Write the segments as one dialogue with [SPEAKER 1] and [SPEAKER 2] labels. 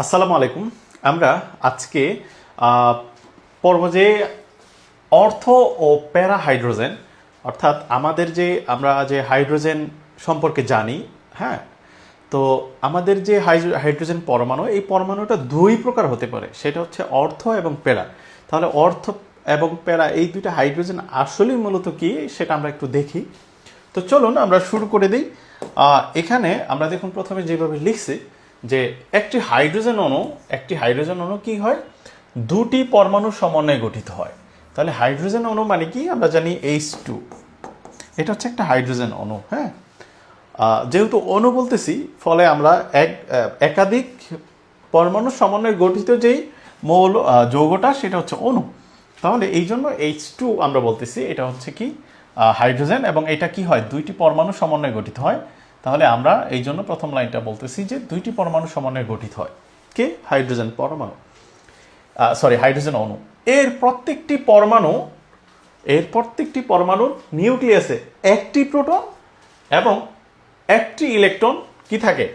[SPEAKER 1] আসসালামু আলাইকুম। আমরা আজকে পড়ব যে অর্থ ও প্যারা হাইড্রোজেন, অর্থাৎ আমাদের যে, আমরা যে হাইড্রোজেন সম্পর্কে জানি হ্যাঁ? তো আমাদের যে হাইড্রোজেন পরমাণু, এই পরমাণুটা দুই প্রকার হতে পারে। সেটা হচ্ছে অর্থ এবং প্যারা। তাহলে অর্থ এবং প্যারা, এই দুইটা হাইড্রোজেন আসলেই মূলত কি, সেটা আমরা একটু দেখি। তো চলুন আমরা শুরু করে দিই। এখানে আমরা দেখুন প্রথমে যেভাবে লিখছি যে একটি হাইড্রোজেন অণু, একটি হাইড্রোজেন অণু কি হয়? দুটি পরমাণু সমন্বয়ে গঠিত হয়। তাহলে হাইড্রোজেন অণু মানে কি? আমরা জানি এইচ টু এটা হচ্ছে একটা হাইড্রোজেন অণু হ্যাঁ? যেহেতু অণু বলতেছি, ফলে আমরা এক একাধিক পরমাণু সমন্বয়ে গঠিত যেই মৌল যৌগটা, সেটা হচ্ছে অণু। তাহলে এই জন্য এইচ টু আমরা বলতেছি, এটা হচ্ছে কি? হাইড্রোজেন, এবং এটা কি হয়? দুইটি পরমাণু সমন্বয়ে গঠিত হয়। তাহলে আমরা এই জন্য প্রথম লাইনটা বলতেছি যে দুইটি পরমাণু সমন্বয়ে গঠিত হয়। কে? হাইড্রোজেন পরমাণু। সরি হাইড্রোজেন অণু। এর প্রত্যেকটি পরমাণু, এর প্রত্যেকটি পরমাণুর নিউক্লিয়াসে একটি প্রোটন এবং একটি ইলেকট্রন কি থাকে?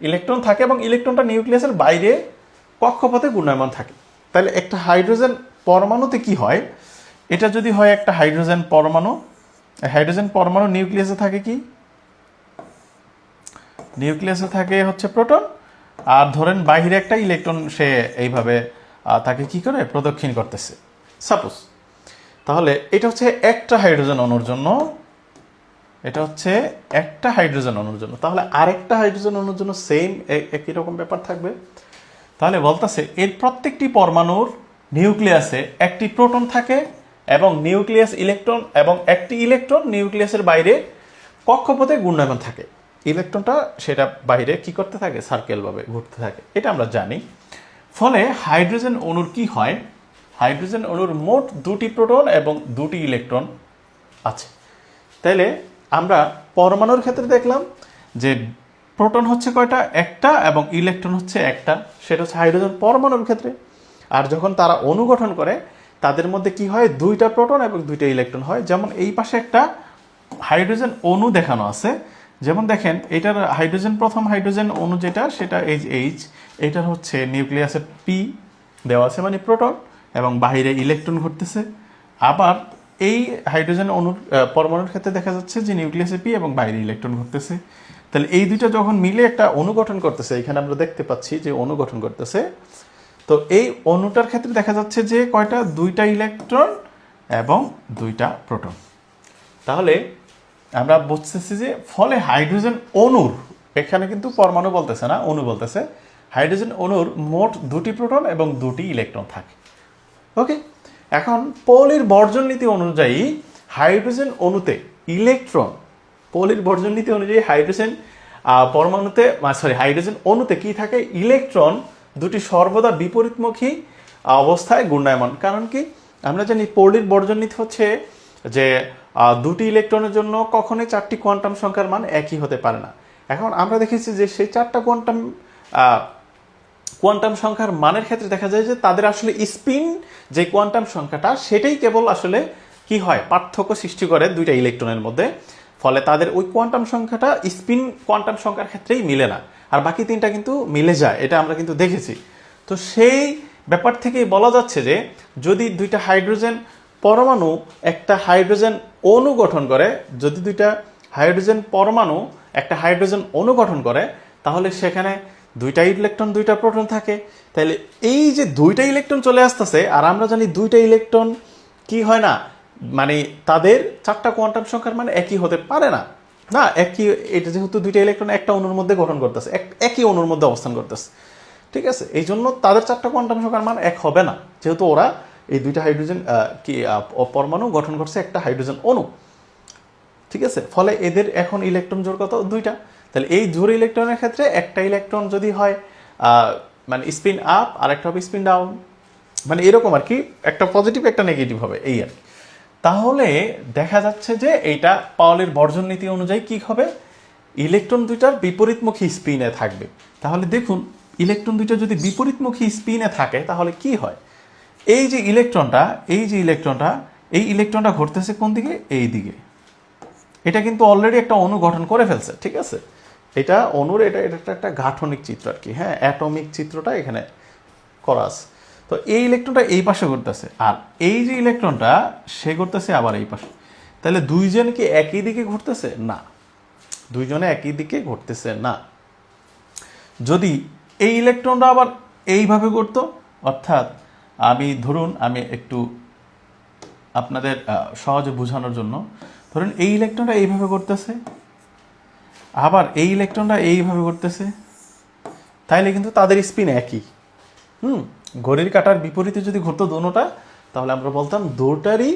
[SPEAKER 1] ইলেকট্রন থাকে এবং ইলেকট্রনটা নিউক্লিয়াসের বাইরে কক্ষপথে ঘূর্ণায়মান থাকে। তাহলে একটা হাইড্রোজেন পরমাণুতে কি হয়? এটা যদি হয় একটা হাইড্রোজেন পরমাণু হাইড্রোজেন পরমাণু নিউক্লিয়াসে থাকে কি? নিউক্লিয়াসে থাকে হচ্ছে প্রোটন, আর ধরেন বাইরে একটা ইলেকট্রন সে এইভাবে তাকে কি করে? প্রদক্ষিণ করতেছে। সাপোজ, তাহলে এটা হচ্ছে একটা হাইড্রোজেন অণুর জন্য, এটা হচ্ছে একটা হাইড্রোজেন অণুর জন্য। তাহলে আরেকটা হাইড্রোজেন অণুর জন্য সেম একই রকম ব্যাপার থাকবে। তাহলে বলতেছে, এর প্রত্যেকটি পরমাণুর নিউক্লিয়াসে একটি প্রোটন থাকে, এবং নিউক্লিয়াস ইলেকট্রন এবং একটি ইলেকট্রন নিউক্লিয়াসের বাইরে কক্ষপথে ঘূর্ণায়মান থাকে। ইলেকট্রনটা সেটা বাইরে কি করতে থাকে? সার্কেলভাবে ঘুরতে থাকে। এটা আমরা জানি। ফলে হাইড্রোজেন অণুর কি হয়? হাইড্রোজেন অণুর মোট দুটি প্রোটন এবং দুটি ইলেকট্রন আছে। তাইলে আমরা পরমাণুর ক্ষেত্রে দেখলাম যে প্রোটন হচ্ছে কয়টা? একটা এবং ইলেকট্রন হচ্ছে একটা। সেটা হচ্ছে হাইড্রোজেন পরমাণুর ক্ষেত্রে। আর যখন তারা অণু গঠন করে, তাদের মধ্যে কি হয়? দুইটা প্রোটন এবং দুইটা ইলেকট্রন হয়। যেমন এই পাশে একটা হাইড্রোজেন অণু দেখানো আছে। যেমন দেখেন, এটার হাইড্রোজেন প্রথম হাইড্রোজেন অণু যেটা, সেটা এইচ এইচ এটার হচ্ছে নিউক্লিয়াসের পি দেওয়া আছে মানে প্রোটন, এবং বাইরে ইলেকট্রন ঘটতেছে আবার এই হাইড্রোজেন অণুর পরমাণুর ক্ষেত্রে দেখা যাচ্ছে যে নিউক্লিয়াসে পি এবং বাইরে ইলেকট্রন ঘটতেছে তাহলে এই দুইটা যখন মিলে একটা অনুগঠন করতেছে, এখানে আমরা দেখতে পাচ্ছি যে অনুগঠন করতেছে। তো এই অণুটার ক্ষেত্রে দেখা যাচ্ছে যে কয়টা? দুইটা ইলেকট্রন এবং দুইটা প্রোটন তাহলে আমরা বুঝতেছি যে ফলে হাইড্রোজেন অণুর, এখানে কিন্তু পরমাণু বলতেছে না, অণু বলতেছে, হাইড্রোজেন অণুর মোট দুটি প্রোটন এবং দুটি ইলেকট্রন থাকে। ওকে এখন পলির বর্জন নীতি অনুযায়ী হাইড্রোজেন অণুতে ইলেকট্রন, পলির বর্জন নীতি অনুযায়ী হাইড্রোজেন পরমাণুতে সরি হাইড্রোজেন অণুতে কি থাকে? ইলেকট্রন দুটি সর্বদা বিপরীতমুখী অবস্থায় গুণায়মান কারণ কি? আমরা জানি পলির বর্জন নীতি হচ্ছে যে দুটি ইলেকট্রনের জন্য কখনোই চারটি কোয়ান্টাম সংখ্যার মান একই হতে পারে না। এখন আমরা দেখেছি যে সেই চারটা কোয়ান্টাম কোয়ান্টাম সংখ্যার মানের ক্ষেত্রে দেখা যায় যে তাদের আসলে স্পিন যে কোয়ান্টাম সংখ্যাটা, সেটাই কেবল আসলে কি হয়, পার্থক্য সৃষ্টি করে দুইটা ইলেকট্রনের মধ্যে। ফলে তাদের ওই কোয়ান্টাম সংখ্যাটা স্পিন কোয়ান্টাম সংখ্যার ক্ষেত্রেই মিলে না। আর বাকি তিনটা কিন্তু মিলে যায়, এটা আমরা কিন্তু দেখেছি। তো সেই ব্যাপার থেকেই বলা যাচ্ছে যে যদি দুইটা হাইড্রোজেন পরমাণু একটা হাইড্রোজেন অণু গঠন করে। যদি দুইটা হাইড্রোজেন পরমাণু একটা হাইড্রোজেন অণু গঠন করে, তাহলে সেখানে দুইটা ইলেকট্রন, দুইটা প্রোটন থাকে। তাহলে এই যে দুইটা ইলেকট্রন চলে আসতেছে, আর আমরা জানি দুইটা ইলেকট্রন কি হয় না মানে তাদের চারটা কোয়ান্টাম সংখ্যার মানে একই হতে পারে না। না, একই, এটা যেহেতু দুইটা ইলেকট্রন একটা অণুর মধ্যে গঠন করতেছে, এক- একই অণুর মধ্যে অবস্থান করতেছে। ঠিক আছে? এই জন্য তাদের চারটা কোয়ান্টাম সংখ্যার মান এক হবে না। যেহেতু ওরা এই দুইটা হাইড্রোজেন কি পরমাণু গঠন করছে একটা হাইড্রোজেন অণু। ঠিক আছে? ফলে এদের এখন ইলেকট্রন জোর কত? দুইটা। তাহলে এই জোর ইলেকট্রনের ক্ষেত্রে একটা ইলেকট্রন যদি হয় মানে স্পিন আপ আর একটা হবে স্পিন ডাউন মানে এরকম আর কি, একটা পজিটিভ একটা নেগেটিভ হবে, এই আর কি। তাহলে দেখা যাচ্ছে যে এইটা পাওয়ালের বর্জন নীতি অনুযায়ী কি হবে? ইলেকট্রন দুইটার বিপরীতমুখী স্পিনে থাকবে। তাহলে দেখুন ইলেকট্রন দুইটা যদি বিপরীতমুখী স্পিনে থাকে, তাহলে কি হয়? এই যে ইলেকট্রনটা, এই যে ইলেকট্রনটা, এই ইলেকট্রনটা ঘটতেছে কোন দিকে? এই দিকে। এটা কিন্তু অলরেডি একটা অণু গঠন করে ফেলছে, ঠিক আছে? এটা অনুর এটা এটা একটা একটা গাঠনিক চিত্র আর কি হ্যাঁ? অ্যাটমিক চিত্রটা এখানে করা আছে। তো এই ইলেকট্রনটা এই পাশে ঘুরতেছে আর এই যে ইলেকট্রনটা, সে ঘুরতেছে আবার এই পাশে। তাহলে দুইজন কি একই দিকে ঘুরতেছে না। দুইজনে একই দিকে ঘুরতেছে না। যদি এই ইলেকট্রনটা আবার এইভাবে ঘুরতো অর্থাৎ আমি, ধরুন, আমি একটু আপনাদের সহজে বোঝানোর জন্য। ধরুন, এই ইলেকট্রনটা এইভাবে করতেছে, আবার এই ইলেকট্রনটা এইভাবে করতেছে, তাইলে কিন্তু তাদের স্পিন একই। হুম, ঘড়ির কাটার বিপরীতে যদি ঘুরতো দোনোটা, তাহলে আমরা বলতাম দুটারই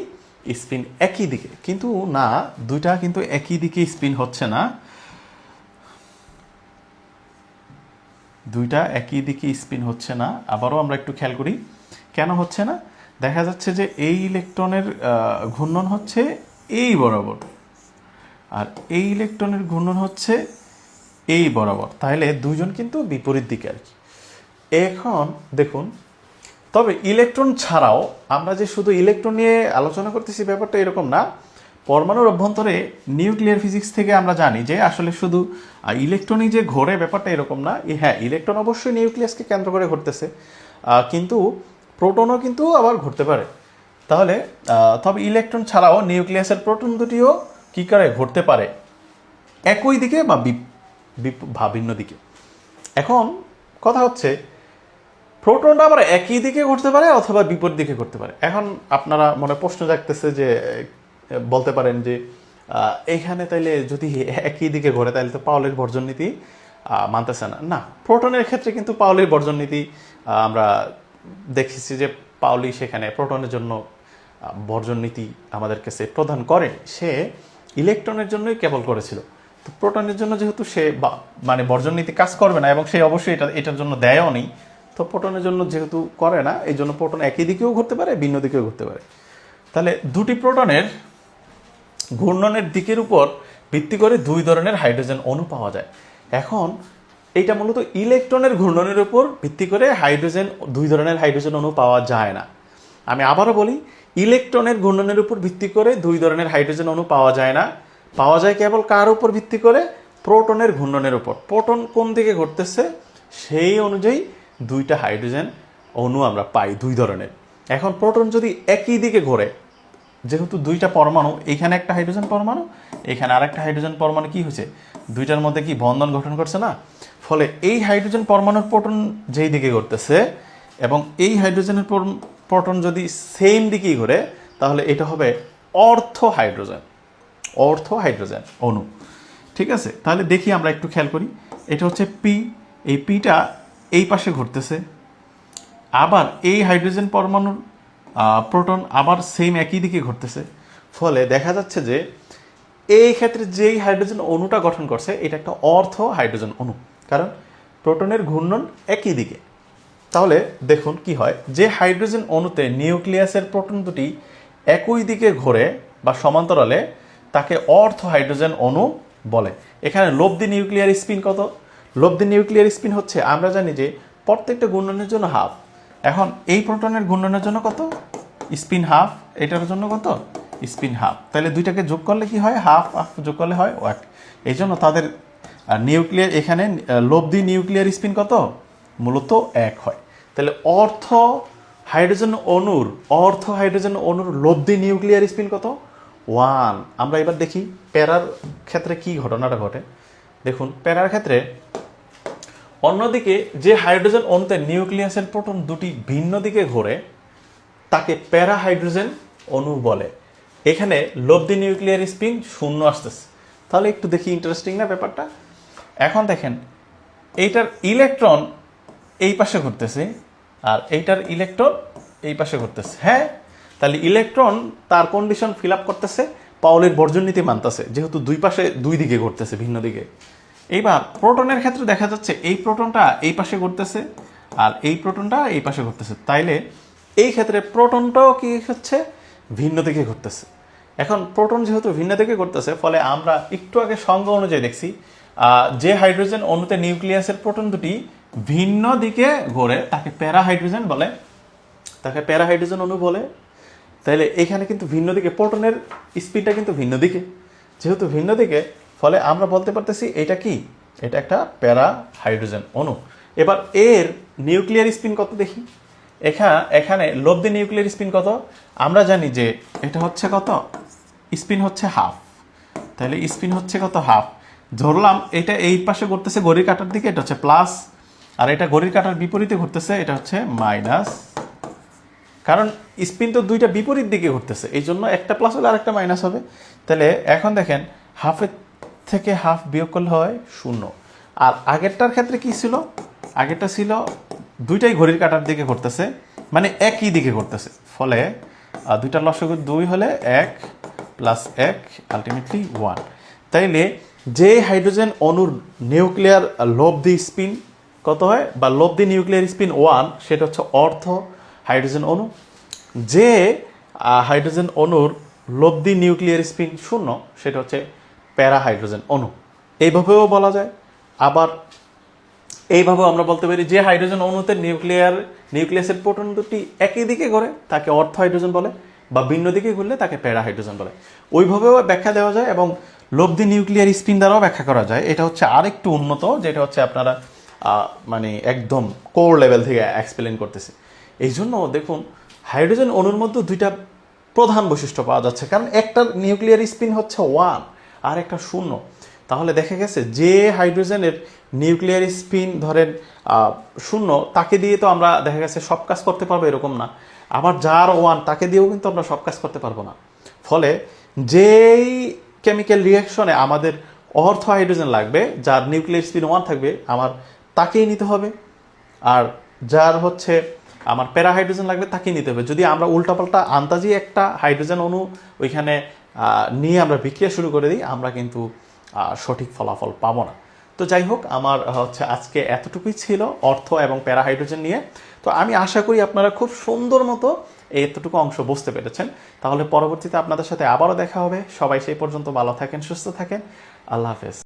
[SPEAKER 1] স্পিন একই দিকে। কিন্তু না, দুইটা কিন্তু একই দিকে স্পিন হচ্ছে না। দুইটা একই দিকে স্পিন হচ্ছে না। আবারও আমরা একটু খেয়াল করি। কেন হচ্ছে না? দেখা যাচ্ছে যে এই ইলেকট্রনের ঘূর্ণন হচ্ছে এই বরাবর। আর এই ইলেকট্রনের ঘূর্ণন হচ্ছে এই বরাবর। তাহলে দুজন কিন্তু বিপরীত দিকে আর কি। এখন দেখুন তবে ইলেকট্রন ছাড়াও আমরা যে শুধু ইলেকট্রন নিয়ে আলোচনা করতেছি ব্যাপারটা এরকম না পরমাণুর অভ্যন্তরে নিউক্লিয়ার ফিজিক্স থেকে আমরা জানি যে আসলে শুধু ইলেকট্রনই যে ঘোরে ব্যাপারটা এরকম না। হ্যাঁ ইলেকট্রন অবশ্যই নিউক্লিয়াসকে কেন্দ্র করে ঘুরতেছে। আহ, কিন্তু প্রোটনও কিন্তু আবার ঘুরতে পারে। তাহলে তবে ইলেকট্রন ছাড়াও নিউক্লিয়াসের প্রোটন দুটিও কী করে ঘুরতে পারে? একই দিকে বা বা ভিন্ন দিকে। এখন কথা হচ্ছে, প্রোটনটা আবার একই দিকে ঘুরতে পারে অথবা বিপরীত দিকে ঘুরতে পারে। এখন আপনারা মনে প্রশ্ন জাগতেছে যে বলতে পারেন যে এইখানে তাইলে যদি একই দিকে ঘোরে তাহলে তো পাওলের বর্জন নীতি মানতেছে না। না, প্রোটনের ক্ষেত্রে কিন্তু পাওলের বর্জন নীতি আমরা দেখেছি যে পাওলি সেখানে প্রোটনের জন্য বর্জন নীতি আমাদের কাছে প্রদান করে সে ইলেকট্রনের জন্যই কেবল করেছিল। তো প্রোটনের জন্য যেহেতু সে মানে বর্জন নীতি কাজ করবে না এবং সে অবশ্যই এটা, এটার জন্য দেয়ও নেই, তো প্রোটনের জন্য যেহেতু করে না, এই জন্য প্রোটন একই দিকেও ঘুরতে পারে, ভিন্ন দিকেও ঘুরতে পারে। তাহলে দুটি প্রোটনের ঘূর্ণনের দিকের উপর ভিত্তি করে দুই ধরনের হাইড্রোজেন অণু পাওয়া যায়। এখন এটা মূলত ইলেকট্রনের ঘূর্ণনের উপর ভিত্তি করে হাইড্রোজেন, দুই ধরনের হাইড্রোজেন অণু পাওয়া যায় না। আমি আবারও বলি, ইলেকট্রনের ঘূর্ণনের উপর ভিত্তি করে দুই ধরনের হাইড্রোজেন অণু পাওয়া যায় না। পাওয়া যায় কেবল কার উপর ভিত্তি করে? প্রোটনের ঘূর্ণনের উপর। প্রোটন কোন দিকে ঘটতেছে? সেই অনুযায়ী দুইটা হাইড্রোজেন অণু আমরা পাই দুই ধরনের। এখন প্রোটন যদি একই দিকে ঘোরে যেহেতু দুইটা পরমাণু, এখানে একটা হাইড্রোজেন পরমাণু, এখানে আরেকটা হাইড্রোজেন পরমাণু কি হয়েছে? দুইটার মধ্যে কি বন্ধন গঠন করছে না? ফলে এই হাইড্রোজেন পরমাণুর প্রোটন যেই দিকে ঘুরতেছে এবং এই হাইড্রোজেনের পর- প্রোটন যদি সেম দিকেই ঘুরে, তাহলে এটা হবে অর্থ হাইড্রোজেন। অর্থ হাইড্রোজেন অণু। ঠিক আছে? তাহলে দেখি আমরা একটু খেয়াল করি। এটা হচ্ছে পি এই পিটা এই পাশে ঘুরতেছে। আবার এই হাইড্রোজেন পরমাণুর প্রোটন আবার সেম একই দিকে ঘটতেছে। ফলে দেখা যাচ্ছে যে এই ক্ষেত্রে যেই হাইড্রোজেন অণুটা গঠন করছে, এটা একটা অর্থ হাইড্রোজেন অণু। কারণ প্রোটনের ঘূর্ণন একই দিকে। তাহলে দেখুন কি হয়, যে হাইড্রোজেন অণুতে নিউক্লিয়াসের প্রোটন দুটি একই দিকে ঘোরে বা সমান্তরালে, তাকে অর্থ হাইড্রোজেন অণু বলে। এখানে লব্ধি নিউক্লিয়ার স্পিন কত? লব্ধি নিউক্লিয়ার স্পিন হচ্ছে, আমরা জানি যে প্রত্যেকটা ঘূর্ণনের জন্য হাফ। এখন এই প্রোটনের ঘূর্ণনের জন্য কত? স্পিন হাফ এটার জন্য কত? স্পিন হাফ তাহলে দুইটাকে যোগ করলে কি হয়? হাফ হাফ যোগ করলে হয় ওয়াক এই জন্য তাদের নিউক্লিয়ার এখানে লব্ধি নিউক্লিয়ার স্পিন কত? মূলত এক হয়। তাহলে অর্থ হাইড্রোজেন অণুর, অর্থ হাইড্রোজেন অণুর লব্ধি নিউক্লিয়ার স্পিন কত? ওয়ান আমরা এবার দেখি প্যারার ক্ষেত্রে কি ঘটনাটা ঘটে। দেখুন, প্যারার ক্ষেত্রে অন্যদিকে যে হাইড্রোজেন অণুতে নিউক্লিয়াসের প্রোটন দুটি ভিন্ন দিকে ঘোরে তাকে প্যারা হাইড্রোজেন অণু বলে। এখানে লব্ধি নিউক্লিয়ার স্পিন শূন্য আসতেছে। তাহলে একটু দেখি ইন্টারেস্টিং না ব্যাপারটা? এখন দেখেন, এইটার ইলেকট্রন এই পাশে ঘুরতেছে আর এইটার ইলেকট্রন এই পাশে ঘুরতেছে। হ্যাঁ তাহলে ইলেকট্রন তার কন্ডিশন ফিল আপ করতেছে পাউলের বর্জন নীতি মানতেছে, যেহেতু দুই পাশে দুই দিকে ঘুরতেছে, ভিন্ন দিকে। এইবার প্রোটনের ক্ষেত্রে দেখা যাচ্ছে, এই প্রোটনটা এই পাশে ঘুরতেছে আর এই প্রোটনটা এই পাশে ঘুরতেছে। তাইলে এই ক্ষেত্রে প্রোটনটাও কি হচ্ছে? ভিন্ন দিকে ঘুরতেছে। এখন প্রোটন যেহেতু ভিন্ন দিকে ঘুরতেছে, ফলে আমরা একটু আগে সংজ্ঞা অনুযায়ী দেখছি যে হাইড্রোজেন অণুতে নিউক্লিয়াসের প্রোটন দুটি ভিন্ন দিকে ঘোরে, তাকে প্যারা হাইড্রোজেন বলে। তাকে প্যারা হাইড্রোজেন অণু বলে। তাহলে এখানে কিন্তু ভিন্ন দিকে, প্রোটনের স্পিডটা কিন্তু ভিন্ন দিকে। যেহেতু ভিন্ন দিকে, ফলে আমরা বলতে পারতেছি এটা কি? এটা একটা প্যারা হাইড্রোজেন অণু। এবার এর নিউক্লিয়ার স্পিন কত দেখি? এখানে এখানে লব্ধি নিউক্লিয়ার স্পিন কত? আমরা জানি যে এটা হচ্ছে কত? স্পিন হচ্ছে হাফ তাহলে স্পিন হচ্ছে কত? হাফ ধরলাম এটা এই পাশে ঘুরতেছে ঘড়ির কাটার দিকে, এটা হচ্ছে প্লাস আর এটা ঘড়ির কাটার বিপরীতে ঘুরতেছে, এটা হচ্ছে মাইনাস কারণ স্পিন তো দুইটা বিপরীত দিকে ঘুরতেছে, এই জন্য একটা প্লাস হলে আরেকটা মাইনাস হবে। তাহলে এখন দেখেন হাফের থেকে হাফ বিয়োগ করলে হয় শূন্য। আর আগেরটার ক্ষেত্রে কি ছিল? আগেরটা ছিল দুইটাই ঘড়ির কাটার দিকে ঘুরতেছে মানে একই দিকে ঘুরতেছে ফলে দুইটা লসগু দুই হলে এক প্লাস এক আলটিমেটলি ওয়ান তাইলে যে হাইড্রোজেন অণুর নিউক্লিয়ার লব্ধি স্পিন কত হয়? বা লব্ধি নিউক্লিয়ার স্পিন ওয়ান সেটা হচ্ছে অর্থ হাইড্রোজেন অণু। যে হাইড্রোজেন অণুর লব্ধি নিউক্লিয়ার স্পিন শূন্য, সেটা হচ্ছে প্যারা হাইড্রোজেন অণু। এইভাবেও বলা যায়। আবার এইভাবে আমরা বলতে পারি যে হাইড্রোজেন অণুতে নিউক্লিয়ার নিউক্লিয়াসের প্রোটন দুটি একই দিকে ঘোরে, তাকে অর্থ হাইড্রোজেন বলে বা ভিন্ন দিকে ঘুরলে তাকে প্যারা হাইড্রোজেন বলে। ওইভাবেও ব্যাখ্যা দেওয়া যায় এবং লব্ধি নিউক্লিয়ার স্পিন দ্বারাও ব্যাখ্যা করা যায়। এটা হচ্ছে আরেকটু উন্নত, যেটা হচ্ছে আপনারা মানে একদম কোর লেভেল থেকে এক্সপ্লেন করতেছে। এই জন্য দেখুন, হাইড্রোজেন অণুর মধ্যে দুইটা প্রধান বৈশিষ্ট্য পাওয়া যাচ্ছে। কারণ একটা নিউক্লিয়ার স্পিন হচ্ছে ওয়ান আর একটা শূন্য। তাহলে দেখা গেছে যে হাইড্রোজেনের নিউক্লিয়ার স্পিন ধরেন শূন্য, তাকে দিয়ে তো আমরা দেখা গেছে সব কাজ করতে পারব এরকম না। আবার যার ওয়ান, তাকে দিয়েও কিন্তু আমরা সব কাজ করতে পারব না। ফলে যেই কেমিক্যাল রিয়াকশনে আমাদের অর্থ হাইড্রোজেন লাগবে, যার নিউক্লিয়ার স্পিন ওয়ান থাকবে, আমার তাকেই নিতে হবে। আর যার হচ্ছে আমার প্যারা হাইড্রোজেন লাগবে, তাকেই নিতে হবে। যদি আমরা উল্টাপাল্টা আন্তাজি একটা হাইড্রোজেন অণু ওইখানে নিয়ে আমরা বিক্রিয়া শুরু করে দিই, আমরা কিন্তু সঠিক ফলাফল পাবো না। তো যাই হোক, আমার হচ্ছে আজকে এতটুকুই ছিল অর্থ এবং প্যারাহাইড্রোজেন নিয়ে। তো আমি আশা করি আপনারা খুব সুন্দর মতো এতটুকু অংশ বুঝতে পেরেছেন। তাহলে পরবর্তীতে আপনাদের সাথে আবারও দেখা হবে। সবাই সেই পর্যন্ত ভালো থাকেন, সুস্থ থাকেন। আল্লাহ হাফেজ।